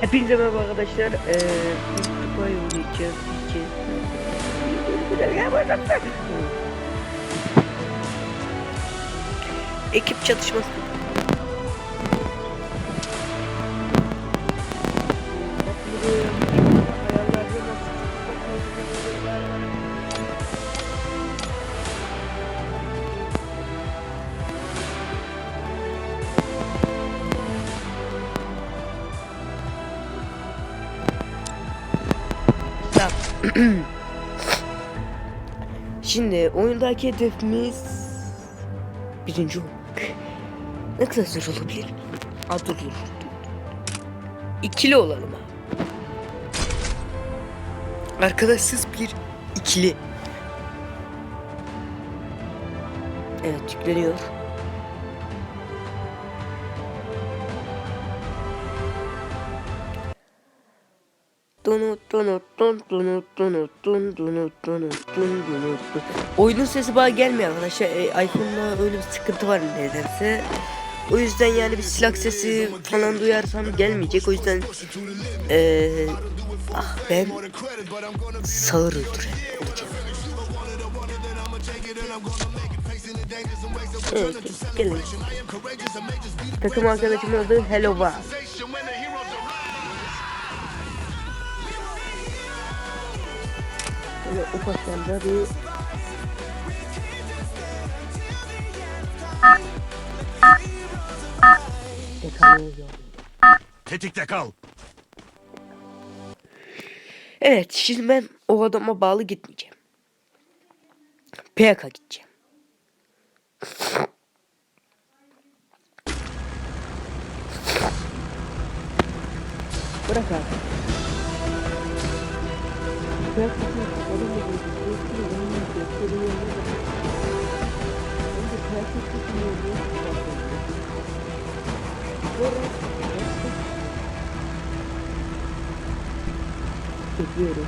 Hepinize merhaba arkadaşlar. Ee, Mustafa yollayacağız. Gideceğiz. Ekip çatışması. Şimdi oyundaki hedefimiz birinci olmak. Ne kadar zor olabilir? Aa, dur dur. İkili olalım ha. Arkadaşsız bir ikili. Evet yükleniyor. Oyunun sesi bana gelmiyor arkadaşlar. E, iPhone'da öyle bir sıkıntı var nedense. O yüzden yani bir silah sesi falan duyarsam gelmeyecek. O yüzden eee ah ben sağır öldüren. Evet, gelin. Takım arkadaşımın adı Hello Bar. Böyle ufaktan da bir. Tetikte kal. Evet şimdi ben o adama bağlı gitmeyeceğim. PK gideceğim. Bırak abi. Bırak abi. Bekliyorum.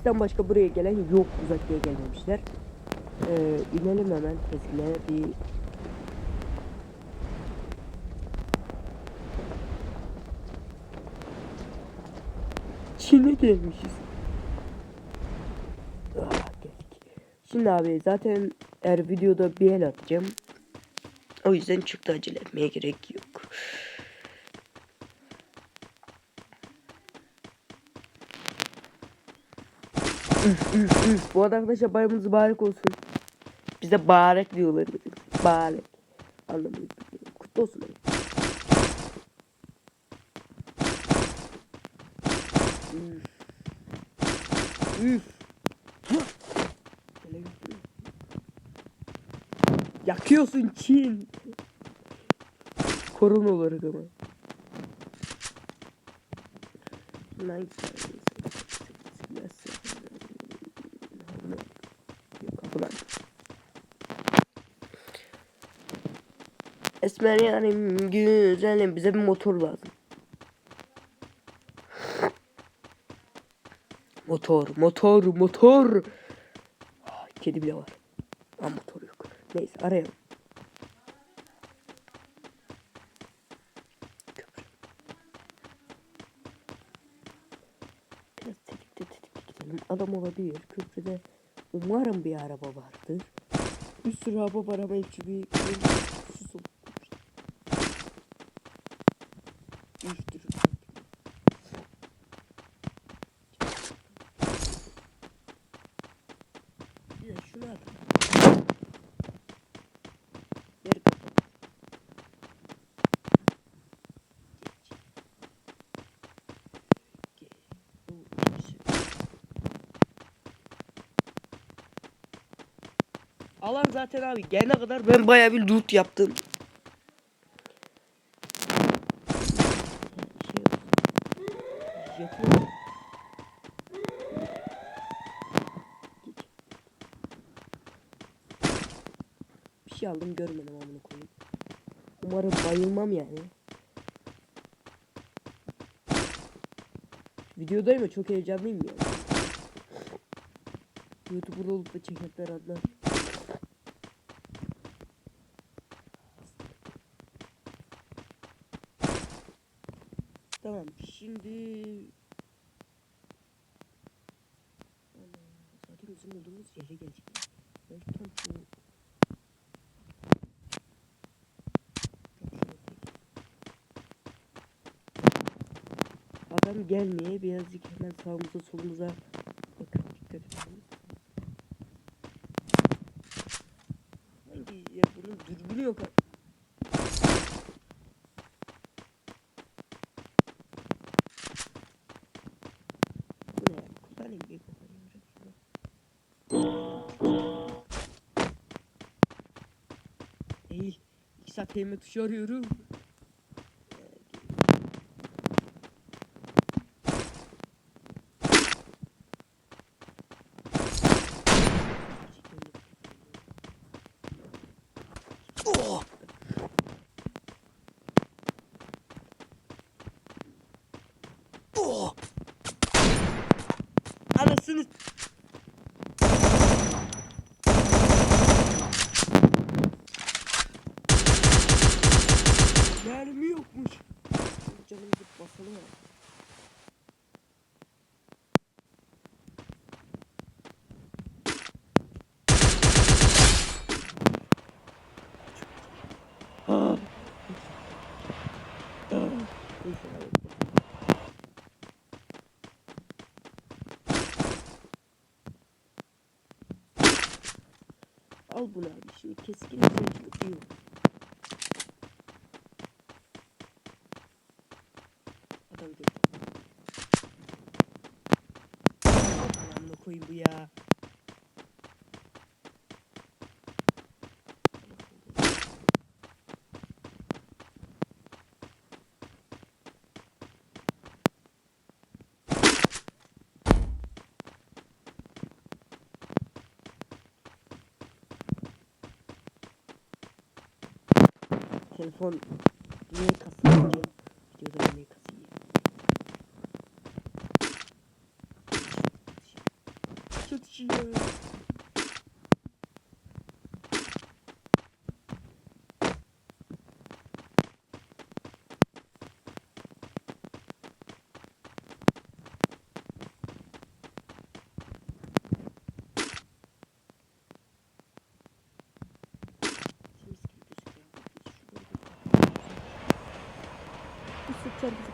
Bizden başka buraya gelen yok uzaklığa gelmemişler. Ee, inelim hemen Tesla'ya bir Çin'e gelmişiz. Ah. Şimdi abi zaten eğer videoda bir el atacağım. O yüzden da acele etmeye gerek yok. Üf, üf, üf. Bu arada arkadaşlar bayramınız mübarek olsun. Bize barek diyorlar. Barek. Bilmiyorum. Kutlu olsun. Üf. Üf. Yakıyorsun Çin. Korona olarak ama. Nice. Esmer yarim güzelim bize bir motor lazım. Motor, motor, motor. Kedi bile var. Ama motor yok. Neyse arayalım. Biraz tetikte tetikte gidelim. Adam olabilir. Köprüde umarım bir araba vardır. Bir sürü araba var ama hepsi Alan zaten abi gelene kadar ben baya bir loot yaptım. Bir şey aldım görmedim amına koyayım. Umarım bayılmam yani. Videodayım ya çok heyecanlıyım ya. YouTuber olup da çekenler anlar. Tamam şimdi Ana, zaten Tam şuna tek- Adam gelmeye birazcık hemen sağımıza solumuza Elime tuşu arıyorum. Oh! Oh! Anasını Mermi yokmuş. Canımızı basalım ya. Ah. Ah. Neyse, evet. Abi şimdi keskin nişancılık iyi. Adam geldi. Anamına koyayım bu ya. Telefon niye kasıyor? Videoda niye kasıyor?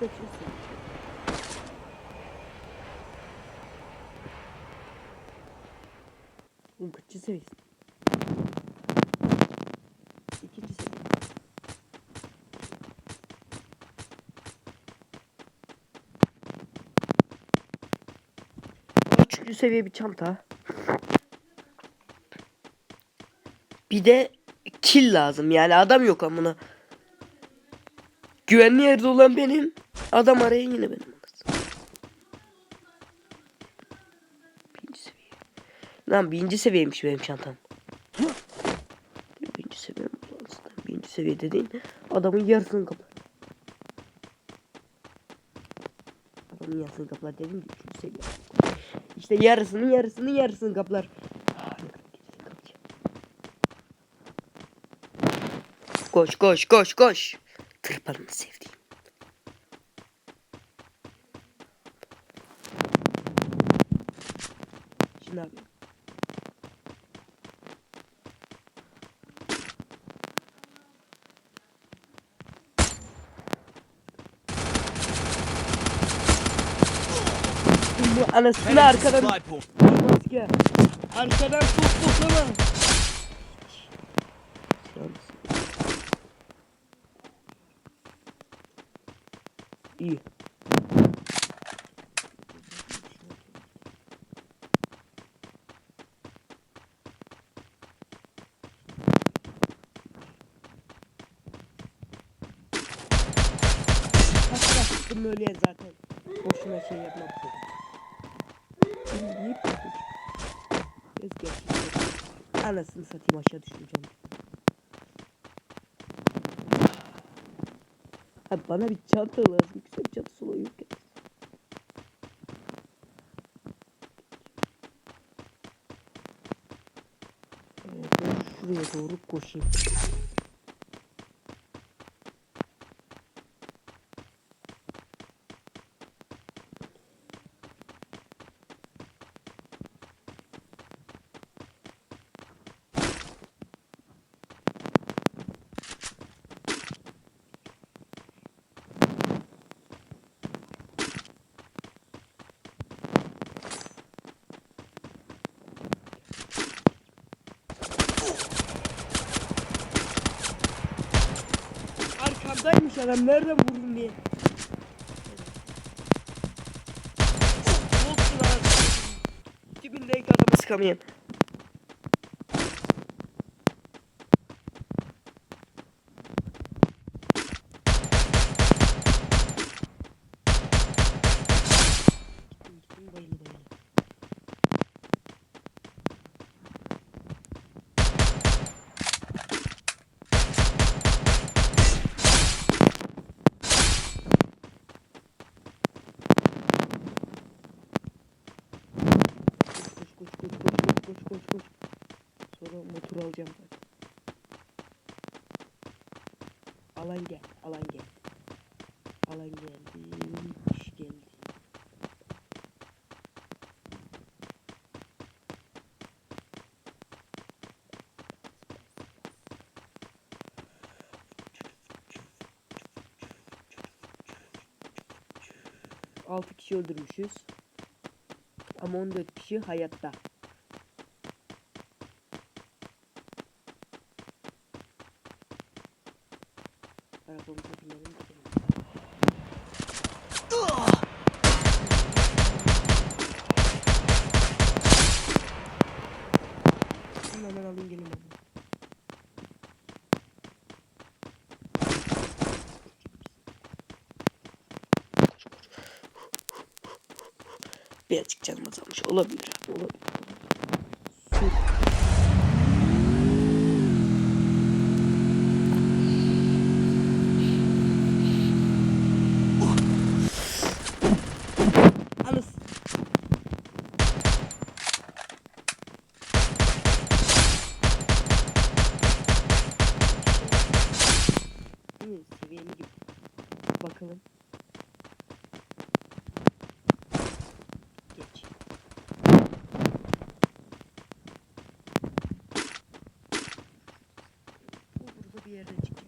Kaçıyorsun. Oğlum kaçıncı seviyesin? İkinci seviye. Üçüncü seviye bir çanta. Bir de kill lazım yani adam yok amına. Güvenli yerde olan benim. Adam arayan yine benim. Birinci seviye. Lan birinci seviyeymiş benim çantam. Birinci seviye? Birinci seviye dediğin adamın yarısını kaplar. Adamın yarısını kaplar dedim ki üçüncü seviye. İşte yarısının yarısının yarısını kaplar. Koş koş koş koş. Tırpanını sevdiğim. Şimdi abi. Bu anasını arkadan maske. Arkadan tutmasana. İyi. Kaç kaç zaten. Boşuna şey yapmak dedim. Niye yapıyorsun? Biraz gerçekten. Anasını satayım aşağı düşüreceğim. Ha, bana bir çanta lazım. Güzel bir çanta solo yok ya. Şuraya doğru koşayım. Arkamdaymış adam. Nereden vurdun diye. Dibindeki adamı sıkamayayım. 6 kişi öldürmüşüz. Ama 14 kişi hayatta. Birazcık canım azalmış. Olabilir. Olabilir. Anız. Hı, seviyeli gibi. Bakalım. Geç. Bu burada bir yerde çıkacak.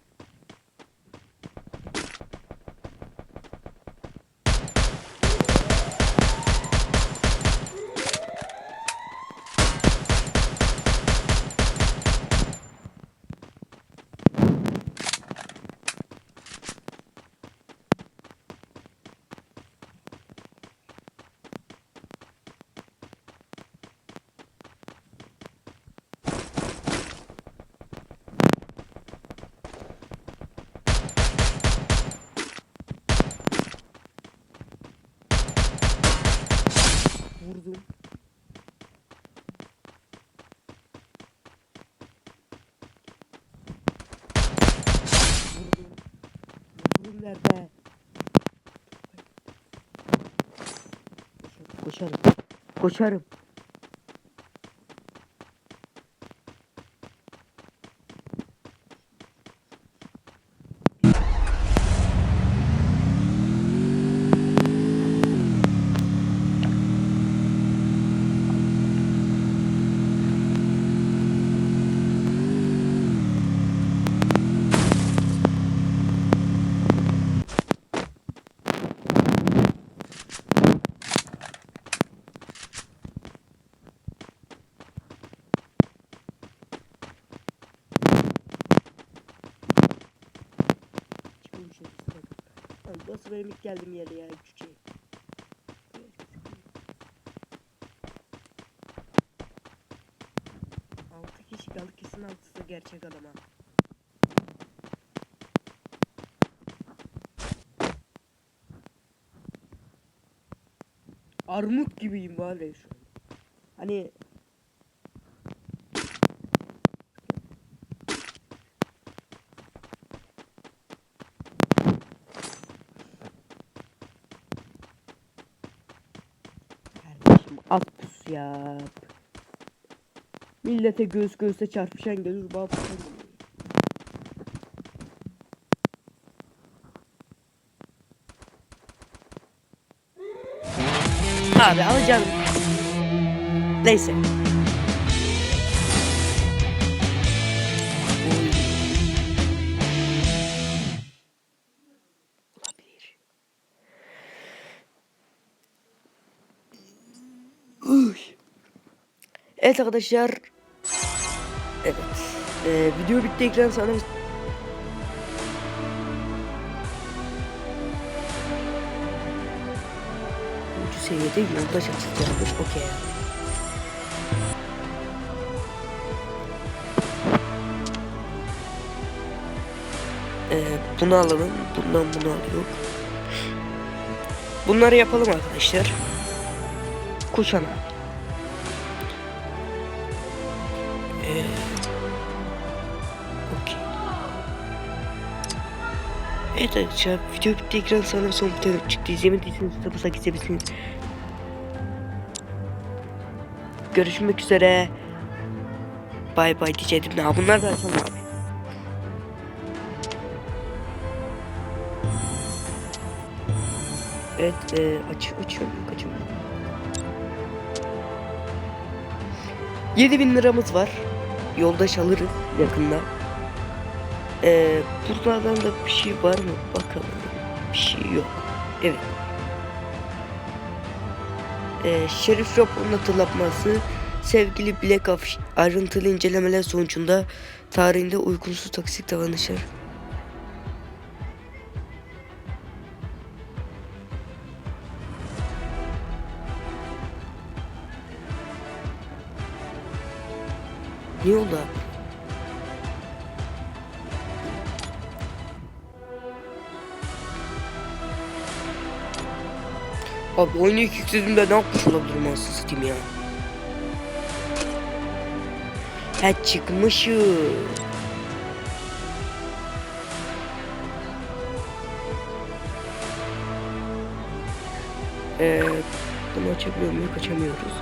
Vurdum. Vurdum. Vurdum nerede? Koşarım. Koşarım. Çıkmış orası. Lan Burası benim ilk geldiğim yer ya şey. Altı kişi kaldı kesin altısı gerçek adam ha. armut gibiyim var şu an. Hani yap. Millete göz göğüse çarpışan gelir bak. Abi alacağım. Neyse. Arkadaşlar. Evet. Ee, video bitti ekran sanırım. Üçüncü seviyede yoldaş açılacakmış. Okey. Ee, bunu alalım. Bundan bunu alıyor. Bunları yapalım arkadaşlar. Kuşana. Evet arkadaşlar video bitti ekran sanırım son tane çıktı izlemediyseniz tıpasa gidebilirsiniz. Görüşmek üzere. Bay bay diyecektim. Ne bunlar da abi. Evet e, aç, açıyorum açıyorum. 7000 liramız var. Yoldaş alırız yakında. Ee, buralardan da bir şey var mı? Bakalım. Bir şey yok. Evet. Ee, Şerif raporunun hatırlatması sevgili Black Ops ayrıntılı incelemeler sonucunda tarihinde uygunsuz toksik davranışlar Ne oldu abi? Abi oyunu ilk yüklediğimde ne yapmış olabilirim aslında satayım ya. Ha çıkmışım. Ee, bunu açabiliyor muyuz? Açamıyoruz.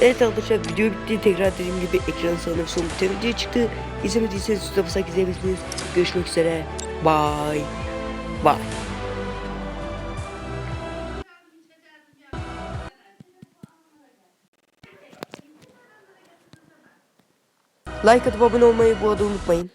Evet arkadaşlar video bitti. Tekrar dediğim gibi ekran sanırım son bir video çıktı. İzlemediyseniz üstüne basarak izleyebilirsiniz. Görüşmek üzere. Bye. Bye. Like atıp abone olmayı bu arada unutmayın.